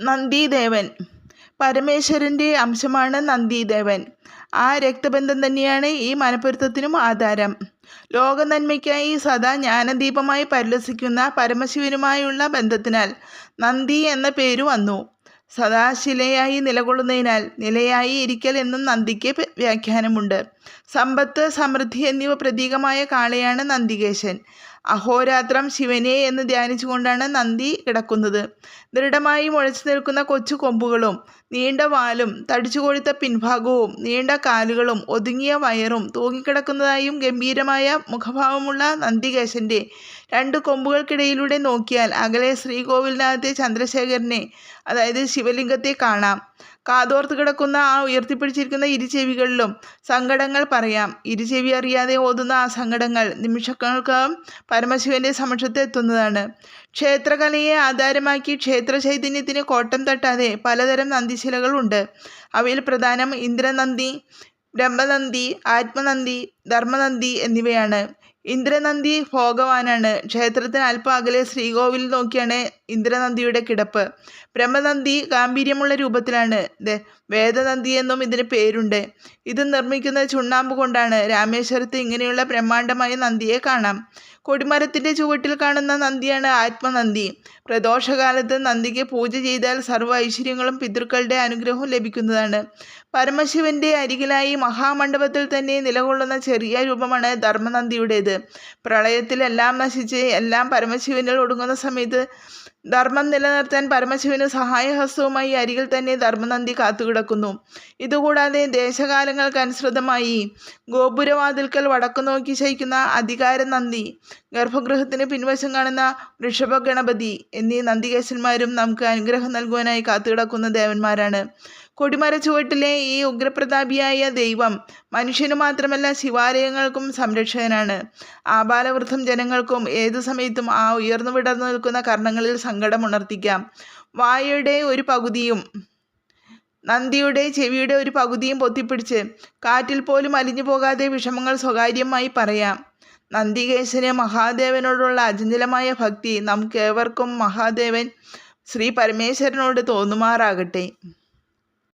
നന്ദിദേവൻ. പരമേശ്വരന്റെ അംശമാണ് നന്ദിദേവൻ. ആ രക്തബന്ധം തന്നെയാണ് ഈ മനപ്പൊരുത്തത്തിനും ആധാരം. ലോക നന്മയ്ക്കായി സദാ ജ്ഞാനദീപമായി പരിലസിക്കുന്ന പരമശിവനുമായുള്ള ബന്ധത്തിനാൽ നന്ദി എന്ന പേര് വന്നു. സദാശിലയായി നിലകൊള്ളുന്നതിനാൽ നിലയായി ഇരിക്കൽ എന്നും നന്ദിക്ക് വ്യാഖ്യാനമുണ്ട്. സമ്പത്ത് സമൃദ്ധി എന്നിവ പ്രതീകമായ കാളയാണ് നന്ദികേശൻ. അഹോരാത്രം ശിവനെ എന്ന് ധ്യാനിച്ചുകൊണ്ടാണ് നന്ദി കിടക്കുന്നത്. ദൃഢമായി മുഴച്ചു നിൽക്കുന്ന കൊച്ചു കൊമ്പുകളും നീണ്ട വാലും തടിച്ചു കൊഴുത്ത പിൻഭാഗവും നീണ്ട കാലുകളും ഒതുങ്ങിയ വയറും തൂങ്ങിക്കിടക്കുന്നതായും ഗംഭീരമായ മുഖഭാവമുള്ള നന്ദികേശന്റെ രണ്ട് കൊമ്പുകൾക്കിടയിലൂടെ നോക്കിയാൽ അകലെ ശ്രീകോവിലിനകത്തെ ചന്ദ്രശേഖരനെ അതായത് ശിവലിംഗത്തെ കാണാം. കാതോർത്ത് കിടക്കുന്ന ആ ഉയർത്തിപ്പിടിച്ചിരിക്കുന്ന ഇരുചെവികളിലും സങ്കടങ്ങൾ പറയാം. ഇരുചെവി അറിയാതെ ഓതുന്ന ആ സങ്കടങ്ങൾ നിമിഷങ്ങൾക്കകം പരമശിവന്റെ സമക്ഷത്തെ എത്തുന്നതാണ്. ക്ഷേത്രകലയെ ആധാരമാക്കി ക്ഷേത്ര ചൈതന്യത്തിന് കോട്ടം തട്ടാതെ പലതരം നന്ദിശിലകളുണ്ട്. അവയിൽ പ്രധാനം ഇന്ദ്രനന്ദി ബ്രഹ്മനന്ദി ആത്മനന്ദി ധർമ്മനന്ദി എന്നിവയാണ്. ഇന്ദ്രനന്ദി ഭോഗവാനാണ്. ക്ഷേത്രത്തിന് അല്പം അകലെ ശ്രീകോവിൽ നോക്കിയാണ് ഇന്ദ്രനന്ദിയുടെ കിടപ്പ്. ബ്രഹ്മനന്ദി ഗാംഭീര്യമുള്ള രൂപത്തിലാണ്. വേദനന്ദി എന്നും ഇതിന് പേരുണ്ട്. ഇത് നിർമ്മിക്കുന്ന ചുണ്ണാമ്പ് കൊണ്ടാണ്. രാമേശ്വരത്ത് ഇങ്ങനെയുള്ള ബ്രഹ്മാണ്ഡമായ നന്ദിയെ കാണാം. കൊടിമരത്തിന്റെ ചുവട്ടിൽ കാണുന്ന നന്ദിയാണ് ആത്മനന്ദി. പ്രദോഷകാലത്ത് നന്ദിക്ക് പൂജ ചെയ്താൽ സർവ ഐശ്വര്യങ്ങളും പിതൃക്കളുടെ അനുഗ്രഹവും ലഭിക്കുന്നതാണ്. പരമശിവന്റെ അരികിലായി മഹാമണ്ഡപത്തിൽ തന്നെ നിലകൊള്ളുന്ന ചെറിയ രൂപമാണ് ധർമ്മനന്ദിയുടേത്. പ്രളയത്തിൽ എല്ലാം നശിച്ച് എല്ലാം പരമശിവനിൽ ഒടുങ്ങുന്ന സമയത്ത് ധർമ്മം നിലനിർത്താൻ പരമശിവന് സഹായഹസ്തവുമായി അരികിൽ തന്നെ ധർമ്മനന്ദി കാത്തുകിടക്കുന്നു. ഇതുകൂടാതെ ദേശകാലങ്ങൾക്കനുസൃതമായി ഗോപുരവാതിൽക്കൽ വടക്കു നോക്കി ശയിക്കുന്ന അധികാര നന്ദി ഗർഭഗൃഹത്തിന് പിൻവശം കാണുന്ന വൃഷഭ ഗണപതി എന്നീ നന്ദികേശന്മാരും നമുക്ക് അനുഗ്രഹം നൽകുവാനായി കാത്തുകിടക്കുന്ന ദേവന്മാരാണ്. കൊടിമര ചുവട്ടിലെ ഈ ഉഗ്രപ്രതാപിയായ ദൈവം മനുഷ്യനു മാത്രമല്ല ശിവാലയങ്ങൾക്കും സംരക്ഷകനാണ്. ആബാലവൃദ്ധം ജനങ്ങൾക്കും ഏതു സമയത്തും ആ ഉയർന്നു വിടർന്നു നിൽക്കുന്ന കർണങ്ങളിൽ സങ്കടം ഉണർത്തിക്കാം. വായയുടെ ഒരു പകുതിയും നന്ദിയുടെ ചെവിയുടെ ഒരു പകുതിയും പൊത്തിപ്പിടിച്ച് കാറ്റിൽ പോലും അലിഞ്ഞു പോകാതെ വിഷമങ്ങൾ സ്വകാര്യമായി പറയാം. നന്ദികേശന് മഹാദേവനോടുള്ള അചഞ്ചലമായ ഭക്തി നമുക്കേവർക്കും മഹാദേവൻ ശ്രീ പരമേശ്വരനോട് തോന്നുമാറാകട്ടെ.